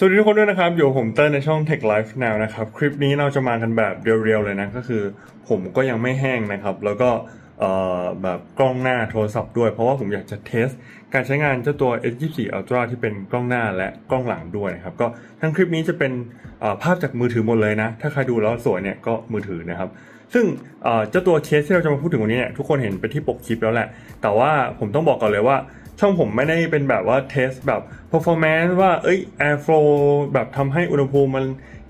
สวัสดีทุกคนด้วยนะครับ อยู่ผมเต้ยในช่อง Tech Life Now นะครับ คลิปนี้เราจะมากันแบบเรียวๆเลยนะ ก็คือผมก็ยังไม่แห้งนะครับ แล้วก็แบบกล้องหน้าโทรศัพท์ด้วย เพราะว่าผมอยากจะเทส การใช้งานเจ้าตัว S24 Ultra ที่เป็นกล้องหน้าและกล้องหลังด้วยนะครับ ก็ทั้งคลิปนี้จะเป็นภาพจากมือถือหมดเลยนะ ถ้าใครดูแล้วสวยเนี่ยก็มือถือนะครับ ซึ่งเอ่อเจ้าตัวเคสที่เราจะมาพูดถึงวันนี้เนี่ยทุกคนเห็นไปที่ปกคลิปแล้วแหละ แต่ว่าผมต้องบอกก่อนเลยว่า ช่องผมไม่ได้เป็นแบบว่าเทสแบบ performance ว่าเอ้ย airflow แบบทำให้อุณหภูมิมัน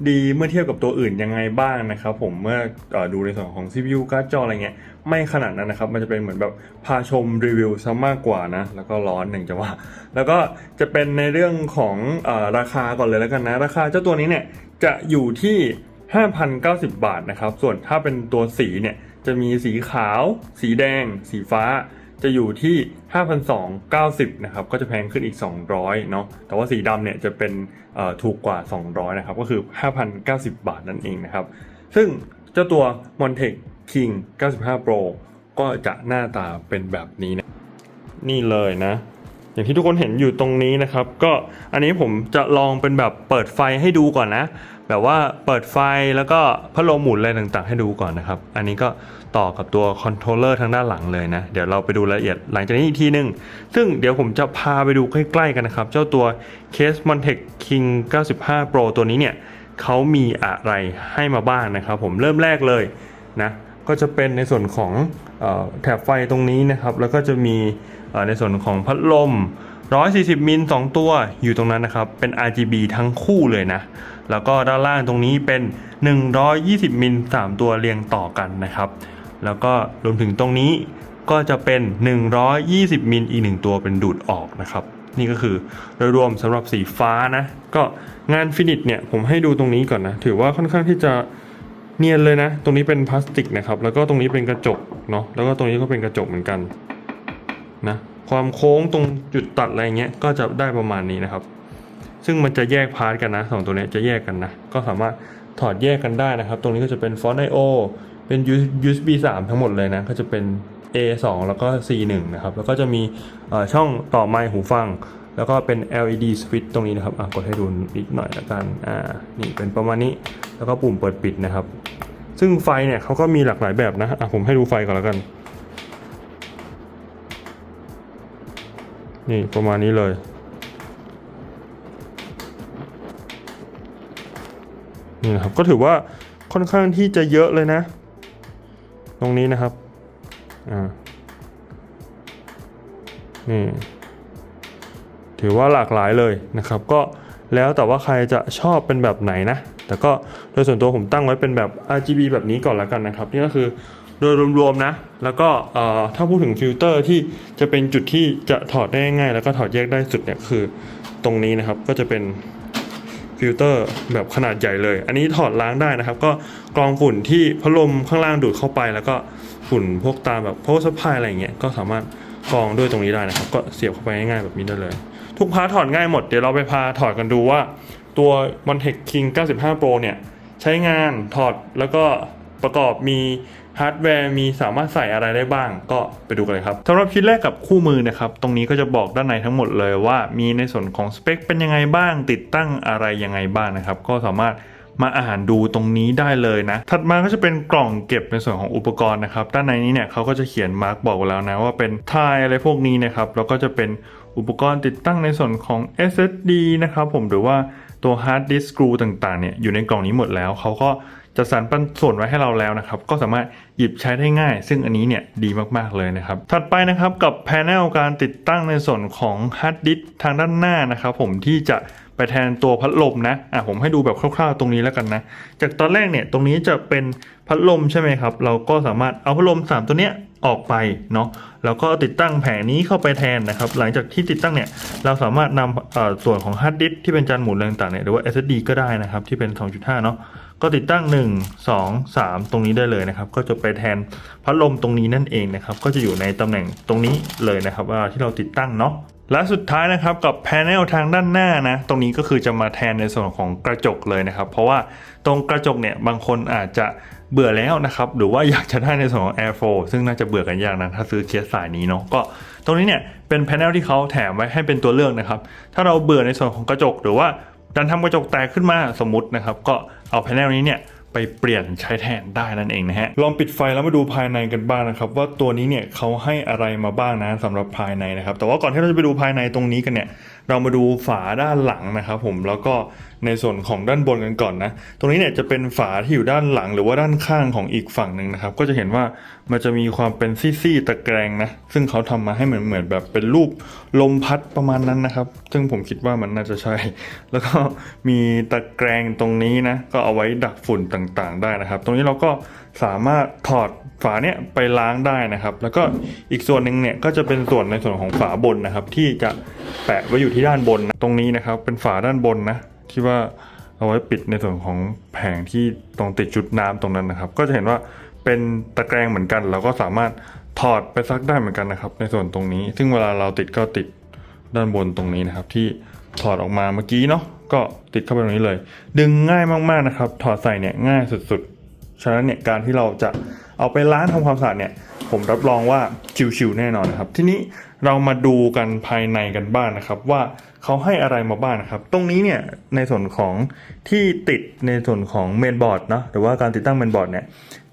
ดีเมื่อเทียบกับตัวอื่นยังไงบ้างนะครับผมเมื่ออดูในส่วนของ CPU การ์ดจออะไรเงี้ยไม่ขนาดนั้นนะครับ มันจะเป็นเหมือนแบบพาชมรีวิวซะมากกว่านะ แล้วก็ร้อนหนึ่งจะว่า แล้วก็จะเป็นในเรื่องของอราคาก่อนเลยแล้วกันนะ ราคาเจ้าตัวนี้เนี่ยจะอยู่ที่ 5,090 บาทนะครับ ส่วนถ้าเป็นตัวสีเนี่ยจะมีสีขาว สีแดง สีฟ้า จะอยู่ที่ 5,290 นะครับ ก็จะแพงขึ้นอีก 200 เนาะ แต่ว่าสีดำเนี่ยจะเป็นถูกกว่า 200 นะครับ ก็คือ 5,090 บาทนั่นเองนะครับ ซึ่งเจ้าตัว Montech King 95 Pro ก็จะหน้าตาเป็นแบบนี้นะ นี่เลยนะ อย่างที่ทุกคนเห็นอยู่ตรงนี้นะครับ ก็อันนี้ผมจะลองเป็นแบบเปิดไฟให้ดูก่อนนะ แบบว่าเปิดไฟแล้วก็พัดลมหมุนอะไรต่างๆ ให้ดูก่อนนะครับ อันนี้ก็ต่อกับตัวคอนโทรลเลอร์ทางด้านหลังเลยนะ เดี๋ยวเราไปดูรายละเอียดหลังจากนี้อีกทีนึง ซึ่งเดี๋ยวผมจะพาไปดูใกล้ๆกันนะครับ เจ้าตัว Case Montec King 95 Pro ตัวนี้เนี่ยเขามีอะไรให้มาบ้างนะครับ ผมเริ่มแรกเลยนะก็จะเป็นในส่วนของออแถบไฟตรงนี้นะครับ แล้วก็จะมีในส่วนของพัดลม 140มิล2ตัวอยู่ตรงนั้นนะครับ เป็น RGB ทั้งคู่เลยนะ แล้วก็ด้านล่างตรงนี้เป็น 120มิล3ตัวเรียงต่อกันนะครับ แล้วก็รวมถึงตรงนี้ก็จะเป็น 120มิลอีก 1 ตัวเป็นดูดออกนะครับ นี่ก็คือโดยรวมสำหรับสีฟ้านะ ก็งานฟินิชเนี่ยผมให้ดูตรงนี้ก่อนนะ ถือว่าค่อนข้างที่จะเนียนเลยนะ ตรงนี้เป็นพลาสติกนะครับ แล้วก็ตรงนี้เป็นกระจกเนาะ แล้วก็ตรงนี้ก็เป็นกระจกเหมือนกันนะ ความโค้งตรงจุดตัดอะไรเงี้ยก็จะได้ประมาณนี้นะครับ ซึ่งมันจะแยกพาร์ทกันนะสองตัวนี้จะแยกกันนะ ก็สามารถถอดแยกกันได้นะครับ ตรงนี้ก็จะเป็นฟอนต์ I/O เป็น USB 3 ทั้งหมดเลยนะ ก็จะเป็น A2 แล้วก็ C1 นะครับ แล้วก็จะมีช่องต่อไมค์หูฟัง แล้วก็เป็น LED switch ตรงนี้นะครับกดให้ดูนิดหน่อยละกันอ่านี่เป็นประมาณนี้แล้วก็ปุ่มเปิดปิดนะครับ ซึ่งไฟเนี่ยเขาก็มีหลากหลายแบบนะอะผมให้ดูไฟก่อนแล้วกัน นี่ประมาณนี้เลย นี่นะครับ ก็ถือว่าค่อนข้างที่จะเยอะเลยนะ ตรงนี้นะครับ อ่า นี่ ถือว่าหลากหลายเลยนะครับ ก็แล้วแต่ว่าใครจะชอบเป็นแบบไหนนะ แต่ก็โดยส่วนตัวผมตั้งไว้เป็นแบบ RGB แบบนี้ก่อนแล้วกันนะครับ นี่ก็คือ โดยรวมๆนะ แล้วก็ถ้าพูดถึงฟิลเตอร์ที่จะเป็นจุดที่จะถอดได้ง่าย แล้วก็ถอดแยกได้สุดเนี่ยคือตรงนี้นะครับก็จะเป็นฟิลเตอร์แบบขนาดใหญ่เลย อันนี้ถอดล้างได้นะครับ ก็กรองฝุ่นที่พัดลมข้างล่างดูดเข้าไป แล้วก็ฝุ่นพวกตามแบบ power supply อะไรอย่างเงี้ยก็สามารถกรองด้วยตรงนี้ได้นะครับ ก็เสียบเข้าไปง่ายๆแบบนี้ได้เลย ทุกพาร์ทถอดง่ายหมดเดี๋ยวเราไปพาถอดกันดูว่าตัว Montech King 95 Pro เนี่ยใช้งานถอดแล้วก็ ประกอบมีฮาร์ดแวร์มีสามารถใส่อะไรได้บ้าง ก็ไปดูกันเลยครับสำหรับชิ้นแรกกับคู่มือนะครับ ตรงนี้ก็จะบอกด้านในทั้งหมดเลยว่ามีในส่วนของสเปคเป็นยังไงบ้าง ติดตั้งอะไรยังไงบ้างนะครับ ก็สามารถมาอ่านดูตรงนี้ได้เลยนะ ถัดมาก็จะเป็นกล่องเก็บในส่วนของอุปกรณ์นะครับ ด้านในนี้เนี่ยเขาก็จะเขียนมาร์กบอกแล้วนะว่าเป็นทายอะไรพวกนี้นะครับ แล้วก็จะเป็นอุปกรณ์ติดตั้งในส่วนของ SSD นะครับผมหรือว่าตัว hard disk screw ต่างๆเนี่ยอยู่ในกล่องนี้หมดแล้วเขาก็ จัดสรรปันส่วนไว้ให้เราแล้วนะครับ ก็สามารถหยิบใช้ได้ง่าย ซึ่งอันนี้เนี่ยดีมากๆเลยนะครับ ถัดไปนะครับกับแผงการติดตั้งในส่วนของฮาร์ดดิสทางด้านหน้านะครับ ผมที่จะไปแทนตัวพัดลมนะ อะผมให้ดูแบบคร่าวๆตรงนี้แล้วกันนะ จากตอนแรกเนี่ยตรงนี้จะเป็นพัดลมใช่ไหมครับ เราก็สามารถเอาพัดลม 3 ตัวเนี้ยออกไปเนาะ แล้วก็ติดตั้งแผงนี้เข้าไปแทนนะครับ หลังจากที่ติดตั้งเนี่ย เราสามารถนำเอ่อส่วนของฮาร์ดดิสที่เป็นจานหมุนอะไรต่างๆเนี่ยหรือว่า SSD ก็ได้นะครับที่เป็น 2.5 เนาะ ก็ติดตั้ง 1 2 3 ตรงนี้ได้เลยนะครับ ก็จะไปแทนพัดลมตรงนี้นั่นเองนะครับ ก็จะอยู่ในตำแหน่งตรงนี้เลยนะครับว่าที่เราติดตั้งเนาะและสุดท้ายนะครับกับแผงทางด้านหน้านะตรงนี้ก็คือจะมาแทนในส่วนของกระจกเลยนะครับ เพราะว่าตรงกระจกเนี่ยบางคนอาจจะเบื่อแล้วนะครับหรือว่าอยากจะได้ในส่วนของ Air 4ซึ่งน่าจะเบื่อกันยากนะถ้าซื้อเคสสายนี้เนาะก็ ตรงนี้เนี่ยเป็นแผงที่เขาแถมไว้ให้เป็นตัวเลือกนะครับ ถ้าเราเบื่อในส่วนของกระจก หรือว่าดันทำกระจกแตกขึ้นมาสมมตินะครับ ก็ เอาแผงนี้เนี่ยไปเปลี่ยนใช้แทนได้นั่นเองนะฮะ ลองปิดไฟแล้วมาดูภายในกันบ้างนะครับว่าตัวนี้เนี่ยเขาให้อะไรมาบ้างนะสำหรับภายในนะครับ แต่ว่าก่อนที่เราจะไปดูภายในตรงนี้กันเนี่ย เรามาดูฝาด้านหลังนะครับผมแล้วก็ในส่วนของด้านบนกันก่อนนะ ตรงนี้เนี่ยจะเป็นฝาที่อยู่ด้านหลังหรือว่าด้านข้างของอีกฝั่งหนึ่งนะครับ ก็จะเห็นว่ามันจะมีความเป็นซี่ๆตะแกรงนะ ซึ่งเขาทำมาให้เหมือนเหมือนแบบเป็นรูปลมพัดประมาณนั้นนะครับ ซึ่งผมคิดว่ามันน่าจะใช่ แล้วก็มีตะแกรงตรงนี้นะ ก็เอาไว้ดักฝุ่นต่างๆ ได้นะครับ ตรงนี้เราก็สามารถถอด ฝาเนี่ยไปล้างได้นะครับ แล้วก็อีกส่วนหนึ่งเนี่ยก็จะเป็นส่วนในส่วนของฝาบนนะครับ ที่จะแปะไว้อยู่ที่ด้านบนนะตรงนี้นะครับ เป็นฝาด้านบนนะที่ว่าเอาไว้ปิดในส่วนของแผงที่ตรงติดจุดน้ำตรงนั้นนะครับ ก็จะเห็นว่าเป็นตะแกรงเหมือนกัน เราก็สามารถถอดไปซักได้เหมือนกันนะครับ ในส่วนตรงนี้ ซึ่งเวลาเราติดก็ติดด้านบนตรงนี้นะครับ ที่ถอดออกมาเมื่อกี้เนาะก็ติดเข้าไปตรงนี้เลย ดึงง่ายมากๆนะครับ ถอดใส่เนี่ยง่ายสุดๆ ฉะนั้นเนี่ยการที่เราจะ เอาไปล้างทำความสะอาดเนี่ยผมรับรองว่าชิวๆแน่นอนนะครับ ทีนี้เรามาดูกันภายในกันบ้างนะครับว่าเขาให้อะไรมาบ้างนะครับ ตรงนี้เนี่ยในส่วนของที่ติดในส่วนของเมนบอร์ดเนาะหรือว่าการติดตั้งเมนบอร์ดเนี่ย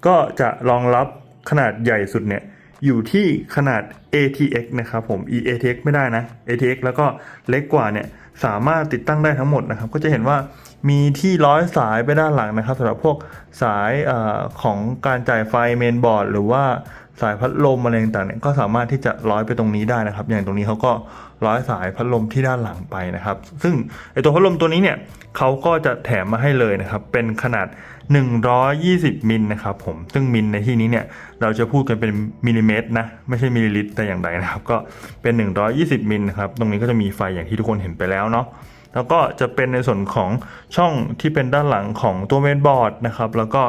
ก็จะรองรับขนาดใหญ่สุดเนี่ยอยู่ที่ขนาด ATX นะครับผม e ATX ไม่ได้นะ ATX แล้วก็เล็กกว่าเนี่ยสามารถติดตั้งได้ทั้งหมดนะครับ ก็จะเห็นว่า มีที่ร้อยสายไปด้านหลังนะครับสำหรับพวกสายอของการจ่ายไฟเมนบอร์ดหรือว่าสายพัดลมอะไรต่างๆเนี่ยก็สามารถที่จะร้อยไปตรงนี้ได้นะครับ อย่างตรงนี้เขาก็ร้อยสายพัดลมที่ด้านหลังไปนะครับ ซึ่งไอตัวพัดลมตัวนี้เนี่ยเขาก็จะแถมมาให้เลยนะครับ เป็นขนาด 120 มิลนะครับผม ซึ่งมิลในที่นี้เนี่ยเราจะพูดกันเป็นมิลลิเมตรนะ ไม่ใช่มิลลิลิตรแต่อย่างใดนะครับ ก็เป็น 120 มิลนะครับ ตรงนี้ก็จะมีไฟอย่างที่ทุกคนเห็นไปแล้วเนาะ แล้วก็จะเป็นในส่วนของช่องที่เป็นด้านหลังของตัวเมนบอร์ดนะครับ แล้วก็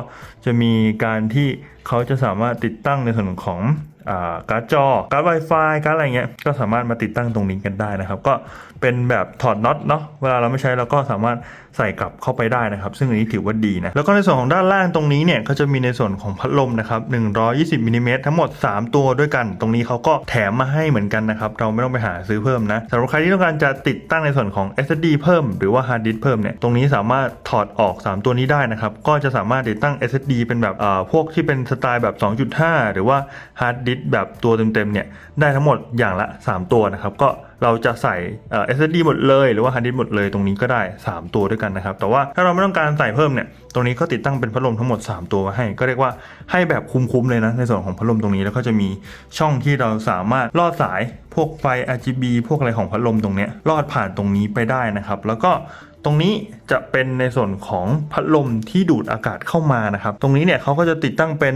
จะมีการที่เขาจะสามารถติดตั้งในส่วนของอการ์ดจอ การ์ด Wi-Fi การ์ดอะไรเงี้ย ก็สามารถมาติดตั้งตรงนี้กันได้นะครับ ก็เป็นแบบถอดน็อตเนาะ เวลาเราไม่ใช้เราก็สามารถ ใส่กลับเข้าไปได้นะครับ ซึ่งอันนี้ถือว่าดีนะ แล้วก็ในส่วนของด้านล่างตรงนี้เนี่ยก็จะมีในส่วนของพัดลมนะครับ 120มิลลิเมตรทั้งหมด 3 ตัวด้วยกัน ตรงนี้เขาก็แถมมาให้เหมือนกันนะครับ เราไม่ต้องไปหาซื้อเพิ่มนะสำหรับใครที่ต้องการจะติดตั้งในส่วนของ SSD เพิ่มหรือว่า Hard Disk เพิ่มเนี่ย ตรงนี้สามารถถอดออก 3 ตัวนี้ได้นะครับ ก็จะสามารถติดตั้ง SSD เป็นแบบเอ่อพวกที่เป็นสไตล์แบบ 2.5 หรือว่า Hard Disk แบบตัวเต็มๆเนี่ย ได้ทั้งหมดอย่างละ 3 ตัวนะครับ ก็เราจะใส่ SSD หมดเลยหรือว่าฮาร์ดดิสหมดเลยตรงนี้ก็ได้ 3 ตัวด้วยกันนะครับ แต่ว่าถ้าเราไม่ต้องการใส่เพิ่มเนี่ยตรงนี้ก็ติดตั้งเป็นพัดลมทั้งหมด 3 ตัวมาให้ ก็เรียกว่าให้แบบคุ้มๆเลยนะในส่วนของพัดลมตรงนี้แล้วก็จะมีช่องที่เราสามารถลอดสายพวกไฟ RGB พวกอะไรของพัดลมตรงนี้ลอดผ่านตรงนี้ไปได้นะครับ แล้วก็ รงนี้จะเป็นในส่วนของพัดลมที่ดูดอากาศเข้ามานะครับ ตรงนี้เนี่ยเขาก็จะติดตั้งเป็น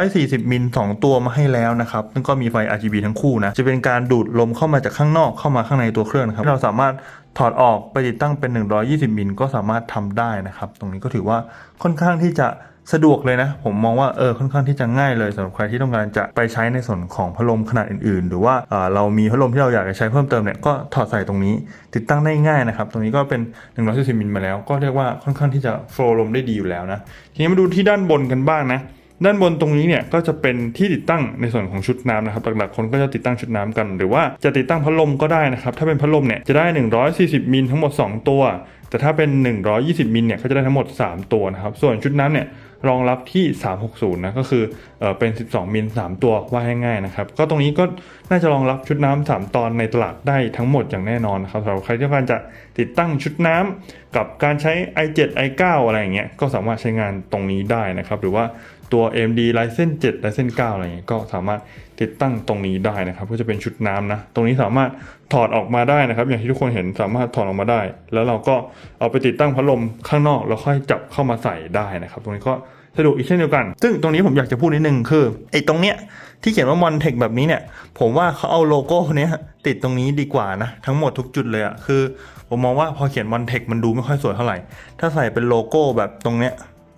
140 มิล 2 ตัวมาให้แล้วนะครับซึ่งก็มีไฟ RGB ทั้งคู่นะ จะเป็นการดูดลมเข้ามาจากข้างนอกเข้ามาข้างในตัวเครื่องนะครับ เราสามารถถอดออกไปติดตั้งเป็น 120 มิลก็สามารถทำได้นะครับ ตรงนี้ก็ถือว่าค่อนข้างที่จะ สะดวกเลยนะ ผมมองว่าเออค่อนข้างที่จะง่ายเลยสำหรับใครที่ต้องการจะไปใช้ในส่วนของพัดลมขนาดอื่น ๆ หรือว่าเออเรามีพัดลมที่เราอยากจะใช้เพิ่มเติมเนี่ยก็ถอดใส่ตรงนี้ ติดตั้งได้ง่ายนะครับ ตรงนี้ก็เป็น140มิลมาแล้ว ก็เรียกว่าค่อนข้างที่จะโฟล์ลมได้ดีอยู่แล้วนะทีนี้มาดูที่ด้านบนกันบ้างนะด้านบนตรงนี้เนี่ยก็จะเป็นที่ติดตั้งในส่วนของชุดน้ำนะครับหลักๆคนก็จะติดตั้งชุดน้ำกัน หรือว่าจะติดตั้งพัดลมก็ได้นะครับถ้าเป็นพัดลมเนี่ยจะได้ 140มิลทั้งหมด 2 ตัว แต่ถ้าเป็น 120มิลเนี่ยก็จะได้ทั้งหมด 3 ตัวนะครับส่วนชุดน้ำเนี่ย รองรับที่ 360 นะ ก็คือเออเป็น 12 มิล 3 ตัวว่าให้ง่ายนะครับ ก็ตรงนี้ก็น่าจะรองรับชุดน้ำ3ตอนในตลาดได้ทั้งหมดอย่างแน่นอนนะครับสำหรับใครที่ต้องการจะติดตั้งชุดน้ำกับการใช้ i7 i9 อะไรอย่างเงี้ยก็สามารถใช้งานตรงนี้ได้นะครับ หรือว่า ตัว AMD Ryzen 7 Ryzen 9 อะไรเงี้ยก็สามารถติดตั้งตรงนี้ได้นะครับ ก็จะเป็นชุดน้ำนะ ตรงนี้สามารถถอดออกมาได้นะครับ อย่างที่ทุกคนเห็นสามารถถอดออกมาได้ แล้วเราก็เอาไปติดตั้งพัดลมข้างนอก แล้วค่อยจับเข้ามาใส่ได้นะครับ ตรงนี้ก็สะดวกอีกเช่นเดียวกัน ซึ่งตรงนี้ผมอยากจะพูดนิดนึงคือไอ้ตรงเนี้ยที่เขียนว่ามอนเทคแบบนี้เนี่ย ผมว่าเขาเอาโลโก้เนี้ยติดตรงนี้ดีกว่านะ ทั้งหมดทุกจุดเลยอะคือ ผมมองว่าพอเขียนมอนเทคมันดูไม่ค่อยสวยเท่าไหร่ ถ้าใส่เป็นโลโก้แบบตรงเนี้ย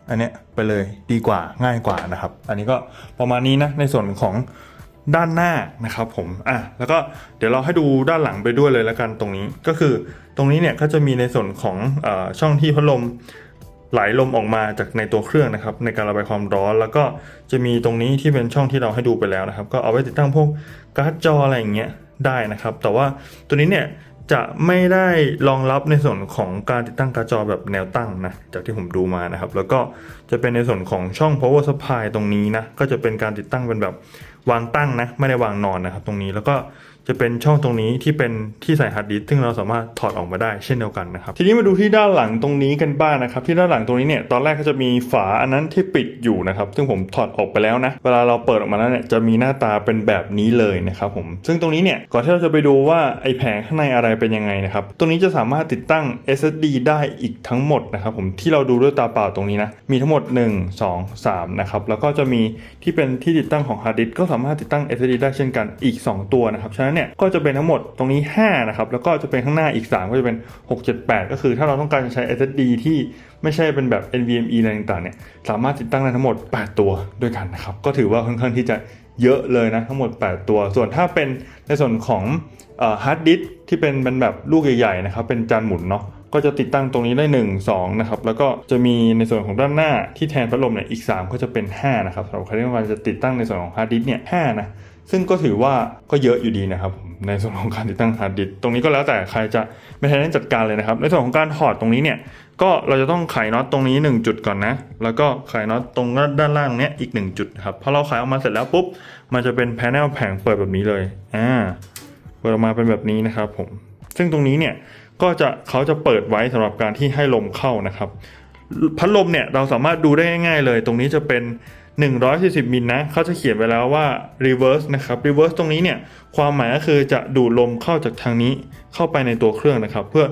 อันเนี้ยไปเลยดีกว่าง่ายกว่านะครับ อันนี้ก็ประมาณนี้นะในส่วนของด้านหน้านะครับผมอะแล้วก็เดี๋ยวเราให้ดูด้านหลังไปด้วยเลยแล้วกันตรงนี้ก็คือตรงนี้เนี่ยก็จะมีในส่วนของอช่องที่พัดลมไหลลมออกมาจากในตัวเครื่องนะครับในการระบายความร้อน แล้วก็จะมีตรงนี้ที่เป็นช่องที่เราให้ดูไปแล้วนะครับ ก็เอาไว้ติดตั้งพวกการ์ดจออะไรอย่างเงี้ยได้นะครับ แต่ว่าตัวนี้เนี่ย จะไม่ได้รองรับในส่วนของการติดตั้งการ์ดจอแบบแนวตั้งนะจากที่ผมดูมานะครับ แล้วก็จะเป็นในส่วนของช่อง power supply ตรงนี้นะก็จะเป็นการติดตั้งเป็นแบบวางตั้งนะไม่ได้วางนอนนะครับตรงนี้แล้วก็ จะเป็นช่องตรงนี้ที่เป็นที่ใส่ฮาร์ดดิสก์ซึ่งเราสามารถถอดออกมาได้เช่นเดียวกันนะครับ ทีนี้มาดูที่ด้านหลังตรงนี้กันบ้างนะครับ ที่ด้านหลังตรงนี้เนี่ยตอนแรกก็จะมีฝาอันนั้นที่ปิดอยู่นะครับ ซึ่งผมถอดออกไปแล้วนะ เวลาเราเปิดออกมาแล้วเนี่ยจะมีหน้าตาเป็นแบบนี้เลยนะครับผม ซึ่งตรงนี้เนี่ยก่อนที่เราจะไปดูว่าไอแผงข้างในอะไรเป็นยังไงนะครับ ตรงนี้จะสามารถติดตั้ง SSD ได้อีกทั้งหมดนะครับผมที่เราดูด้วยตาเปล่าตรงนี้นะ มีทั้งหมด 1 2 3นะครับ แล้วก็จะมีที่เป็นที่ติดตั้งของฮาร์ดดิสก็สามารถติดตั้ง SSD ได้เช่นกันอีก 2 ตัวนะครับฉะนั้นเนี่ยก็จะเป็นทั้งหมดตรงนี้5นะครับแล้วก็จะเป็นข้างหน้าอีก 3 ก็จะเป็น 6 7 8 ก็คือถ้าเราต้องการจะใช้ SSD ที่ไม่ใช่เป็นแบบ NVMe อะไรต่างๆเนี่ยสามารถติดตั้งได้ทั้งหมด 8 ตัวด้วยกันนะครับก็ถือว่าค่อนข้างที่จะเยอะเลยนะทั้งหมด 8 ตัว ส่วนถ้าเป็นในส่วนของฮาร์ดดิสที่เป็นเป็นแบบลูกใหญ่ๆนะครับเป็นจานหมุนเนาะก็จะติดตั้งตรงนี้ได้ 1 2นะครับแล้วก็จะมีในส่วนของด้านหน้าที่แทนพัดลมเนี่ยอีก 3 ก็จะเป็น 5 นะครับสำหรับใครที่ต้องการจะติดตั้งในส่วนของฮาร์ดดิสเนี่ย5นะ ซึ่งก็ถือว่าก็เยอะอยู่ดีนะครับผมในส่วนของการติดตั้งฮาร์ดดิสตรงนี้ก็แล้วแต่ใครจะไม่ทันจัดการเลยนะครับ ในส่วนของการถอดตรงนี้เนี่ยก็เราจะต้องไขน็อตตรงนี้ 1 จุดก่อนนะ แล้วก็ไขน็อตตรงด้านล่างเนี้ยอีก 1 จุดครับพอเราไขออกมาเสร็จแล้วปุ๊บมันจะเป็นแผงแผงเปิดแบบนี้เลยอ่าเปิดออกมาเป็นแบบนี้นะครับผมซึ่งตรงนี้เนี่ยก็จะเขาจะเปิดไว้สำหรับการที่ให้ลมเข้านะครับ พัดลมเนี่ยเราสามารถดูได้ง่าย ๆ เลย ตรงนี้จะเป็น 140มิลนะเขาจะเขียนไว้แล้วว่า reverse นะครับ reverse ตรงนี้เนี่ยความหมายก็คือจะดูดลมเข้าจากทางนี้เข้าไปในตัวเครื่องนะครับ เพื่อ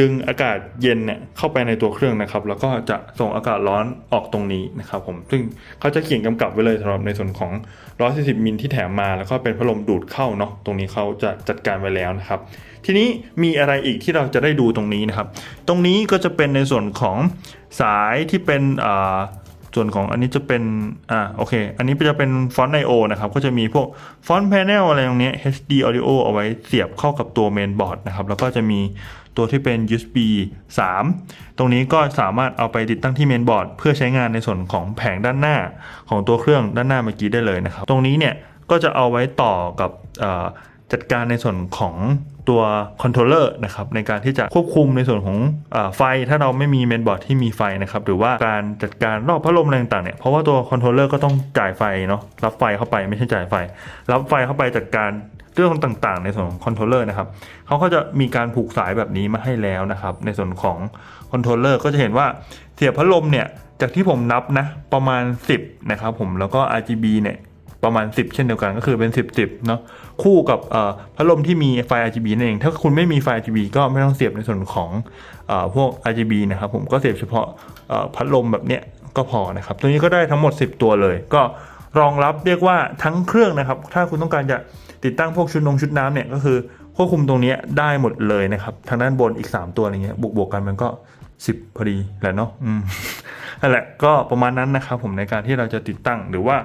ดึงอากาศเย็นเนี่ยเข้าไปในตัวเครื่องนะครับ แล้วก็จะส่งอากาศร้อนออกตรงนี้นะครับผมซึ่งเขาจะเขียนกำกับไว้เลยสำหรับในส่วนของ 140มิลที่แถมมา แล้วก็เป็นพัดลมดูดเข้าเนาะตรงนี้เขาจะจัดการไว้แล้วนะครับ ทีนี้มีอะไรอีกที่เราจะได้ดูตรงนี้นะครับ ตรงนี้ก็จะเป็นในส่วนของสายที่เป็นอ่า ส่วนของอันนี้จะเป็น อ่า โอเค อันนี้จะเป็นฟอนต์ I/O นะครับ ก็จะมีพวกฟอนต์ panel อะไรตรงนี้ HD audio เอาไว้เสียบเข้ากับตัวเมนบอร์ดนะครับ แล้วก็จะมีตัวที่เป็น USB 3 ตรงนี้ก็สามารถเอาไปติดตั้งที่เมนบอร์ดเพื่อใช้งานในส่วนของแผงด้านหน้าของตัวเครื่องด้านหน้าเมื่อกี้ได้เลยนะครับ ตรงนี้เนี่ยก็จะเอาไว้ต่อกับอ่า จัดการในส่วนของตัวคอนโทรลเลอร์นะครับในการที่จะควบคุมในส่วนของอไฟ ถ้าเราไม่มีเมนบอร์ดที่มีไฟนะครับหรือว่าการจัดการรอบพัดลมอะไรต่างๆเนี่ยเพราะว่าตัวคอนโทรลเลอร์ก็ต้องจ่ายไฟเนาะรับไฟเข้าไปไม่ใช่จ่ายไฟ รับไฟเข้าไปจัดการเรื่องต่างๆ ในส่วนของคอนโทรลเลอร์นะครับเขาก็จะมีการผูกสายแบบนี้มาให้แล้วนะครับในส่วนของคอนโทรลเลอร์ก็จะเห็นว่าเสียบพัดลมเนี่ยจากที่ผมนับนะประมาณ 10นะครับผมแล้วก็ RGB เนี่ย ประมาณ 10 เช่นเดียวกันก็คือเป็น 10 10เนาะคู่กับพัดลมที่มีไฟ RGB นั่นเอง ถ้าคุณไม่มีไฟ RGB ก็ไม่ต้องเสียบในส่วนของอพวก RGB นะครับผมก็เสียบเฉพาะพัดลมแบบเนี้ยก็พอนะครับ ตัวนี้ก็ได้ทั้งหมด 10 ตัวเลย ก็รองรับเรียกว่าทั้งเครื่องนะครับ ถ้าคุณต้องการจะติดตั้งพวกชุดนงชุดน้ำเนี่ยก็คือควบคุมตรงนี้ได้หมดเลยนะครับ ทางด้านบนอีก 3 ตัวอะไรเงี้ยบวกบวกๆกันมันก็ 10 พอดีแหละเนาะอืมนั่นแหละก็ประมาณนั้นนะครับผมในการที่เราจะติดตั้งหรือว่า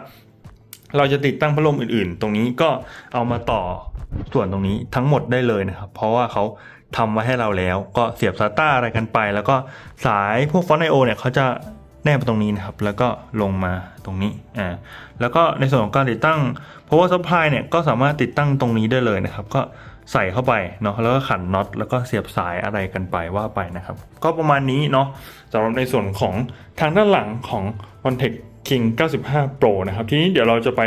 เราจะติดตั้งพัดลมอื่นๆ ตรงนี้ก็เอามาต่อส่วนตรงนี้ทั้งหมดได้เลยนะครับ เพราะว่าเขาทำไว้ให้เราแล้ว ก็เสียบ SATA อะไรกันไป แล้วก็สายพวกฟอนไอโอเนี่ยเขาจะแนบตรงนี้นะครับ แล้วก็ลงมาตรงนี้อ่าแล้วก็ในส่วนของการติดตั้ง power supply เนี่ยก็สามารถติดตั้งตรงนี้ได้เลยนะครับ ก็ใส่เข้าไปเนาะแล้วก็ขันน็อตแล้วก็เสียบสายอะไรกันไปว่าไปนะครับ ก็ประมาณนี้เนาะสำหรับในส่วนของทางด้านหลังของ o n t e c h King 95 Pro นะครับ ทีนี้เดี๋ยวเราจะไป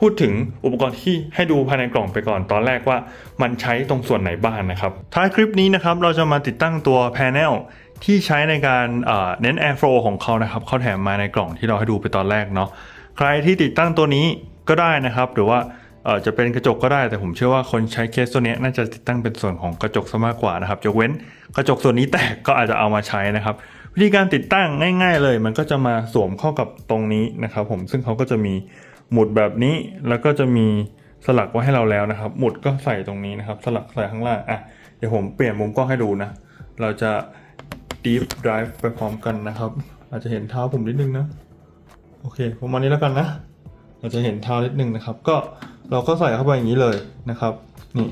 พูดถึงอุปกรณ์ที่ให้ดูภายในกล่องไปก่อนตอนแรกว่ามันใช้ตรงส่วนไหนบ้างนะครับ ท้ายคลิปนี้นะครับเราจะมาติดตั้งตัว Panel ที่ใช้ในการเน้น Airflow ของเขานะครับเขาแถมมาในกล่องที่เราให้ดูไปตอนแรกเนาะใครที่ติดตั้งตัวนี้ก็ได้นะครับ หรือว่าจะเป็นกระจกก็ได้แต่ผมเชื่อว่าคนใช้เคสตัวนี้น่าจะติดตั้งเป็นส่วนของกระจกซะมากกว่านะครับยกเว้นกระจกส่วนนี้แตกก็อาจจะเอามาใช้นะครับ วิธีการติดตั้งง่าย ๆ เลย มันก็จะมาสวมเข้ากับตรงนี้นะครับผมซึ่งเขาก็จะมีหมุดแบบนี้แล้วก็จะมีสลักไว้ให้เราแล้วนะครับ หมุดก็ใส่ตรงนี้นะครับ สลักใส่ข้างล่างอะเดี๋ยวผมเปลี่ยนมุมกล้องให้ดูนะ เราจะ deep drive ไปพร้อมกันนะครับ อาจจะเห็นเท้าผมนิดนึงนะโอเคประมาณนี้แล้วกันนะ เราจะเห็นเท้านิดนึงนะครับ ก็เราก็ใส่เข้าไปอย่างนี้เลยนะครับ นี่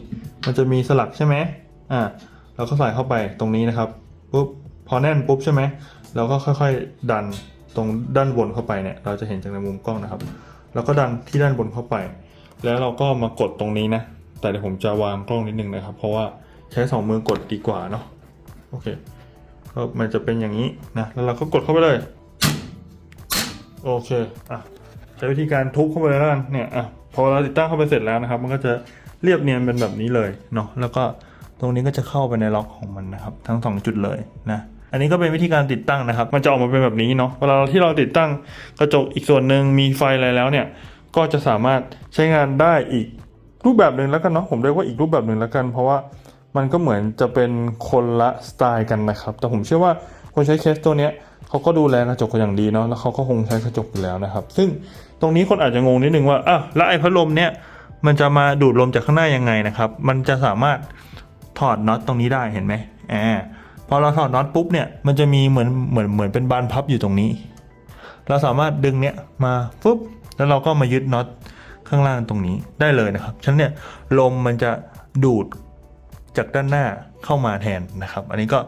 มันจะมีสลักใช่ไหมอ่าเราก็ใส่เข้าไปตรงนี้นะครับปุ๊บ พอแน่นปุ๊บใช่ไหมเราก็ค่อยๆ ดันตรงด้านบนเข้าไปเนี่ย เราจะเห็นจากในมุมกล้องนะครับ แล้วก็ดันที่ด้านบนเข้าไป แล้วเราก็มากดตรงนี้นะ แต่เดี๋ยวผมจะวางกล้องนิดนึงนะครับ เพราะว่าใช้สองมือกดดีกว่าเนาะ โอเค ก็มันจะเป็นอย่างนี้นะ แล้วเราก็กดเข้าไปเลย โอเค อะ ใช้วิธีการทุบเข้าไปแล้วกันเนี่ย อะ พอเราติดตั้งเข้าไปเสร็จแล้วนะครับ มันก็จะเรียบเนียนเป็นแบบนี้เลยเนาะ แล้วก็ตรงนี้ก็จะเข้าไปในล็อกของมันนะครับ ทั้งสองจุดเลยนะ อันนี้ก็เป็นวิธีการติดตั้งนะครับ มันจะออกมาเป็นแบบนี้เนาะเวลาที่เราติดตั้งกระจกอีกส่วนหนึ่งมีไฟอะไรแล้วเนี่ยก็จะสามารถใช้งานได้อีกรูปแบบหนึ่งแล้วกันเนาะผมเรียกว่าอีกรูปแบบหนึ่งแล้วกัน เพราะว่ามันก็เหมือนจะเป็นคนละสไตล์กันนะครับ แต่ผมเชื่อว่าคนใช้เคสตัวเนี้ยเขาก็ดูแลกระจกกันอย่างดีเนาะแล้วเขาก็คงใช้กระจกอยู่แล้วนะครับ ซึ่งตรงนี้คนอาจจะงงนิดนึงว่าอ้าวแล้วไอ้พัดลมเนี่ยมันจะมาดูดลมจากข้างหน้ายังไงนะครับ มันจะสามารถถอดน็อตตรงนี้ได้เห็นไหมอ่า พอเราถอดน็อตปุ๊บเนี่ยมันจะมีเหมือนเหมือนเหมือนเป็นบานพับอยู่ตรงนี้ เราสามารถดึงเนี้ยมาปุ๊บแล้วเราก็มายึดน็อตข้างล่างตรงนี้ได้เลยนะครับฉะนันเนี่ยลมมันจะดูดจากด้านหน้าเข้ามาแทนนะครับ อันนี้ก็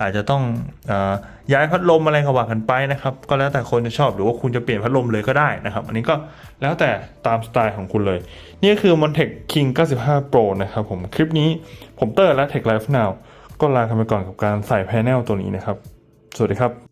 อาจจะต้องอย้ายพัดลมอะไรก็ว่ากันไปนะครับ ก็แล้วแต่คนจะชอบหรือว่าคุณจะเปลี่ยนพัดลมเลยก็ได้นะครับ อันนี้ก็แล้วแต่ตามสไตล์ของคุณเลย นี่คือ Montec King 95 Pro นะครับผม คลิปนี้ผมเตอร์และ Tech Life Now ก็ลากันไปก่อนกับการใส่แพนเนลตัวนี้นะครับ สวัสดีครับ